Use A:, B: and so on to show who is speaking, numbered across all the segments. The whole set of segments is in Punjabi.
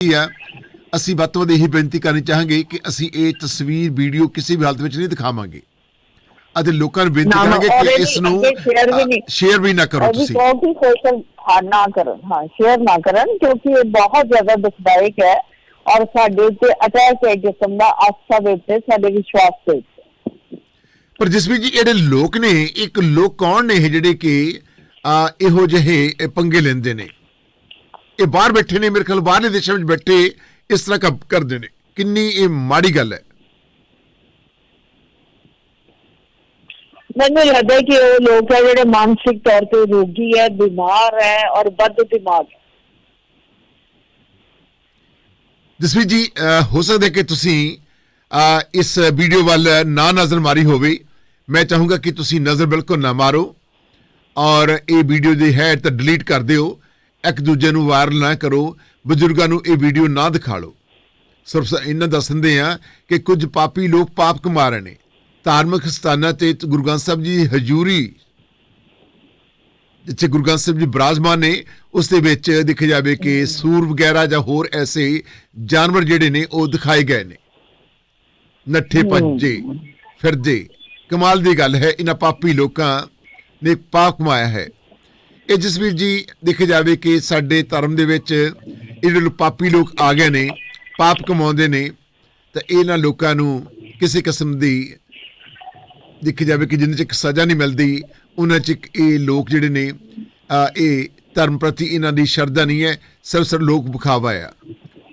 A: ਕੀ ਆ ਅਸੀਂ ਵੱਧ ਤੋਂ ਵੱਧ ਇਹੀ ਬੇਨਤੀ ਕਰਨੀ ਚਾਹਾਂਗੇ ਕਿ ਅਸੀਂ ਇਹ ਤਸਵੀਰ ਵੀਡੀਓ ਕਿਸੇ ਵੀ ਹਾਲਤ ਵਿੱਚ ਨਹੀਂ ਦਿਖਾਵਾਂਗੇ। ਅਤੇ ਲੋਕਾਂ ਨੂੰ ਬੇਨਤੀ ਕਰਾਂਗੇ ਕਿ ਇਸ ਨੂੰ। ਸ਼ੇਅਰ ਵੀ ਨਾ ਕਰੋ ਤੁਸੀਂ।
B: ਕਹੋ ਕਿ ਸੋਸ਼ਲ ਹਾਂ ਨਾ ਕਰਨ ਹਾਂ ਸ਼ੇਅਰ ਨਾ ਕਰਨ ਕਿਉਂਕਿ ਇਹ ਬਹੁਤ ਜ਼ਿਆਦਾ ਦੁਖਦਾਇਕ ਹੈ ਔਰ ਸਾਡੇ ਤੇ ਅਟੈਕ ਹੈ ਜਿਸਮ ਦਾ ਆਸਥਾ ਦੇ ਉੱਤੇ ਸਾਡੇ ਵਿਸ਼ਵਾਸ ਉੱਤੇ
A: ਪਰ ਜਸਵੀਰ ਜੀ ਜਿਹੜੇ ਲੋਕ ਨੇ ਇੱਕ ਲੋਕ ਕੌਣ ਨੇ ਇਹ ਜਿਹੜੇ ਕਿ ਇਹੋ ਜਿਹੇ ਪੰਗੇ ਲੈਂਦੇ ਨੇ? ਇਹ ਬਾਹਰ ਬੈਠੇ ਨੇ ਮੇਰੇ ਖਿਆਲ ਬਾਹਰਲੇ ਦੇਸ਼ਾਂ ਵਿੱਚ ਬੈਠੇ ਇਸ ਤਰ੍ਹਾਂ ਕੰਮ ਕਰਦੇ ਨੇ। ਕਿੰਨੀ ਇਹ ਮਾੜੀ ਗੱਲ ਹੈ।
B: ਮੈਨੂੰ ਲੱਗਦਾ ਹੈ ਕਿ ਉਹ ਲੋਕ ਹੈ ਜਿਹੜੇ ਮਾਨਸਿਕ ਤੌਰ ਤੇ ਰੋਗੀ ਹੈ ਬਿਮਾਰ ਹੈ ਔਰ ਬਦ ਦਿਮਾਗ ਹੈ।
A: ਜਸਵੀਰ ਜੀ ਹੋ ਸਕਦਾ ਕਿ ਤੁਸੀਂ ਇਸ ਵੀਡੀਓ ਵੱਲ ਨਾ ਨਜ਼ਰ ਮਾਰੀ ਹੋਵੇ। ਮੈਂ ਚਾਹੂੰਗਾ ਕਿ ਤੁਸੀਂ ਨਜ਼ਰ ਬਿਲਕੁਲ ਨਾ ਮਾਰੋ। ਔਰ ਇਹ ਵੀਡੀਓ ਜੇ ਹੈ ਤਾਂ ਡਿਲੀਟ ਕਰ ਦਿਓ। ਇੱਕ ਦੂਜੇ ਨੂੰ ਵਾਇਰਲ ਨਾ ਕਰੋ। ਬਜ਼ੁਰਗਾਂ ਨੂੰ ਇਹ ਵੀਡੀਓ ਨਾ ਦਿਖਾ ਲਓ ਸਿਰਫ ਇਹਨਾਂ ਦੱਸਦੇ ਆ ਕਿ ਕੁਝ ਪਾਪੀ ਲੋਕ ਪਾਪ ਕਮਾ ਰਹੇ ਨੇ। ਧਾਰਮਿਕ ਸਥਾਨਾਂ ਤੇ ਗੁਰੂ ਗ੍ਰੰਥ ਸਾਹਿਬ ਜੀ ਹਜ਼ੂਰੀ ਜਿੱਥੇ ਗੁਰੂ ਗ੍ਰੰਥ ਸਾਹਿਬ ਜੀ ਬਿਰਾਜਮਾਨ ਨੇ ਉਸ ਦੇ ਵਿੱਚ ਦੇਖਿਆ ਜਾਵੇ ਕਿ ਸੂਰ ਵਗੈਰਾ ਜਾਂ ਹੋਰ ਐਸੇ ਜਾਨਵਰ ਜਿਹੜੇ ਨੇ ਉਹ ਦਿਖਾਏ ਗਏ ਨੇ। ਨੱਠੇ ਭੱਜੇ ਫਿਰਦੇ। ਕਮਾਲ ਦੀ ਗੱਲ ਹੈ ਇਹਨਾਂ ਪਾਪੀ ਲੋਕਾਂ ਨੇ ਪਾਪ ਕਮਾਇਆ ਹੈ। ਇਹ ਜਸਵੀਰ ਜੀ, ਦੇਖਿਆ ਜਾਵੇ ਕਿ ਸਾਡੇ ਧਰਮ ਦੇ ਵਿੱਚ ਇਹ ਜਿਹੜੇ ਪਾਪੀ ਲੋਕ ਆ ਗਏ ਨੇ, ਪਾਪ ਕਮਾਉਂਦੇ ਨੇ, ਤਾਂ ਇਹਨਾਂ ਲੋਕਾਂ ਨੂੰ ਕਿਸੇ ਕਿਸਮ ਦੀ ਦੇਖਿਆ ਜਾਵੇ ਕਿ ਜਿੰਨੇ ਇੱਕ ਸਜ਼ਾ ਨਹੀਂ ਮਿਲਦੀ, ਉਹਨਾਂ ਚ ਇਹ ਲੋਕ ਜਿਹੜੇ ਨੇ ਇਹ ਧਰਮ ਪ੍ਰਤੀ ਇਹਨਾਂ ਦੀ ਸ਼ਰਧਾ ਨਹੀਂ ਹੈ ਸਿਰਫ ਸਿਰਫ ਲੋਕ ਵਿਖਾਵਾ ਆ।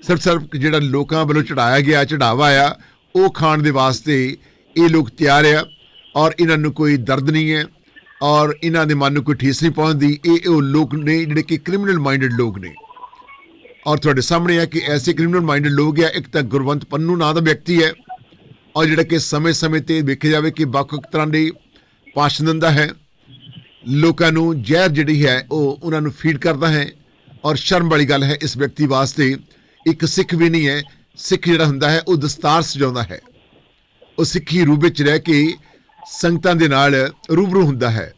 A: ਸਿਰਫ ਸਿਰਫ ਜਿਹੜਾ ਲੋਕਾਂ ਵੱਲੋਂ ਚੜਾਇਆ ਗਿਆ, ਚੜਾਵਾ ਆ, ਉਹ ਖਾਣ ਦੇ ਵਾਸਤੇ ਇਹ ਲੋਕ ਤਿਆਰ ਆ, ਔਰ ਇਹਨਾਂ ਨੂੰ ਕੋਈ ਦਰਦ ਨਹੀਂ ਹੈ। ਔਰ ਇਹਨਾਂ ਦੇ ਮਨ ਨੂੰ ਕੋਈ ਠੇਸ ਨਹੀਂ ਪਹੁੰਚਦੀ ਇਹ ਉਹ ਲੋਕ ਨੇ ਜਿਹੜੇ ਕਿ ਕ੍ਰਿਮੀਨਲ ਮਾਈਂਡਡ ਲੋਕ ਨੇ। ਔਰ ਤੁਹਾਡੇ ਸਾਹਮਣੇ ਹੈ ਕਿ ਐਸੇ ਕ੍ਰਿਮੀਨਲ ਮਾਈਂਡਡ ਲੋਕ ਆ, ਇੱਕ ਤਾਂ ਗੁਰਵੰਤ ਪੰਨੂ ਨਾਂ ਦਾ ਵਿਅਕਤੀ ਹੈ, ਔਰ ਜਿਹੜਾ ਕਿ ਸਮੇਂ-ਸਮੇਂ ਤੇ ਵੇਖਿਆ ਜਾਵੇ ਕਿ ਵੱਖ-ਵੱਖ ਤਰ੍ਹਾਂ ਦੇ ਭਾਸ਼ਣ ਦਿੰਦਾ ਹੈ। ਲੋਕਾਂ ਨੂੰ ਜ਼ਹਿਰ ਜਿਹੜੀ ਹੈ, ਉਹ ਉਹਨਾਂ ਨੂੰ ਫੀਡ ਕਰਦਾ ਹੈ, ਔਰ ਸ਼ਰਮ ਵਾਲੀ ਗੱਲ ਹੈ, ਇਸ ਵਿਅਕਤੀ ਵਾਸਤੇ ਇੱਕ ਸਿੱਖ ਵੀ ਨਹੀਂ ਹੈ। ਸਿੱਖ ਜਿਹੜਾ ਹੁੰਦਾ ਹੈ, ਉਹ ਦਸਤਾਰ ਸਜਾਉਂਦਾ ਹੈ। ਉਹ ਸਿੱਖੀ ਰੂਪ ਵਿੱਚ ਰਹਿ ਕੇ ਸੰਗਤਾਂ ਦੇ ਨਾਲ ਰੂਬਰੂ ਹੁੰਦਾ ਹੈ।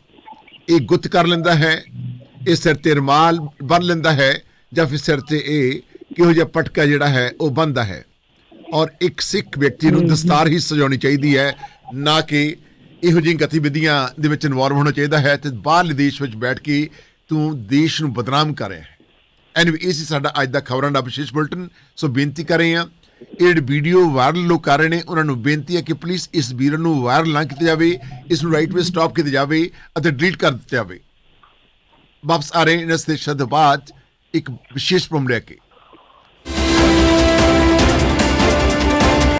A: ਇਹ ਗੁੱਤ ਕਰ ਲੈਂਦਾ ਹੈ ਇਹ ਸਿਰ ਤੇ ਰਮਾਲ ਬੰਨ ਲੈਂਦਾ ਹੈ ਜਾਂ ਫਿਰ ਸਿਰ ਤੇ ਇਹ ਕਿਹੋ ਜਿਹਾ ਪਟਕਾ ਜਿਹੜਾ ਹੈ ਉਹ ਬੰਨਦਾ ਹੈ। ਔਰ ਇੱਕ ਸਿੱਖ ਵਿਅਕਤੀ ਨੂੰ ਦਸਤਾਰ ਹੀ ਸਜਾਉਣੀ ਚਾਹੀਦੀ ਹੈ ਨਾ ਕਿ ਇਹੋ ਜਿਹੀਆਂ ਗਤੀਵਿਧੀਆਂ ਦੇ ਵਿੱਚ ਇਨਵੋਲਵ ਹੋਣਾ ਚਾਹੀਦਾ ਹੈ ਤੇ ਬਾਹਰਲੇ ਦੇਸ਼ ਵਿੱਚ ਬੈਠ ਕੇ ਤੂੰ ਦੇਸ਼ ਨੂੰ ਬਦਨਾਮ ਕਰ ਰਿਹਾ ਹੈ। ਐਨੀਵੇ ਇਹ ਸੀ ਸਾਡਾ ਅੱਜ ਦਾ ਖਬਰਾਂ ਦਾ ਵਿਸ਼ੇਸ਼ ਬੁਲਟਨ। ਸੋ ਬੇਨਤੀ ਕਰ ਰਹੇ ਹਾਂ ਇਹ ਜਿਹੜੀ ਵੀਡੀਓ ਵਾਇਰਲ ਲੋਕ ਕਰ ਰਹੇ ਨੇ। ਉਹਨਾਂ ਨੂੰ ਬੇਨਤੀ ਹੈ ਕਿ ਪਲੀਜ਼ ਇਸ ਵੀਰ ਨੂੰ ਵਾਇਰਲ ਨਾ ਕੀਤਾ ਜਾਵੇ, ਇਸ ਨੂੰ ਰਾਈਟ ਵੇ ਸਟਾਪ ਕੀਤਾ ਜਾਵੇ ਅਤੇ ਡਿਲੀਟ ਕਰ ਦਿੱਤਾ ਜਾਵੇ। ਵਾਪਸ ਆ ਰਹੇ ਹਾਂ ਇਸ ਦੇ ਸ਼ਬਦ ਬਾਅਦ ਇੱਕ ਵਿਸ਼ੇਸ਼ ਪ੍ਰੋਗਰਾਮ ਲੈ ਕੇ।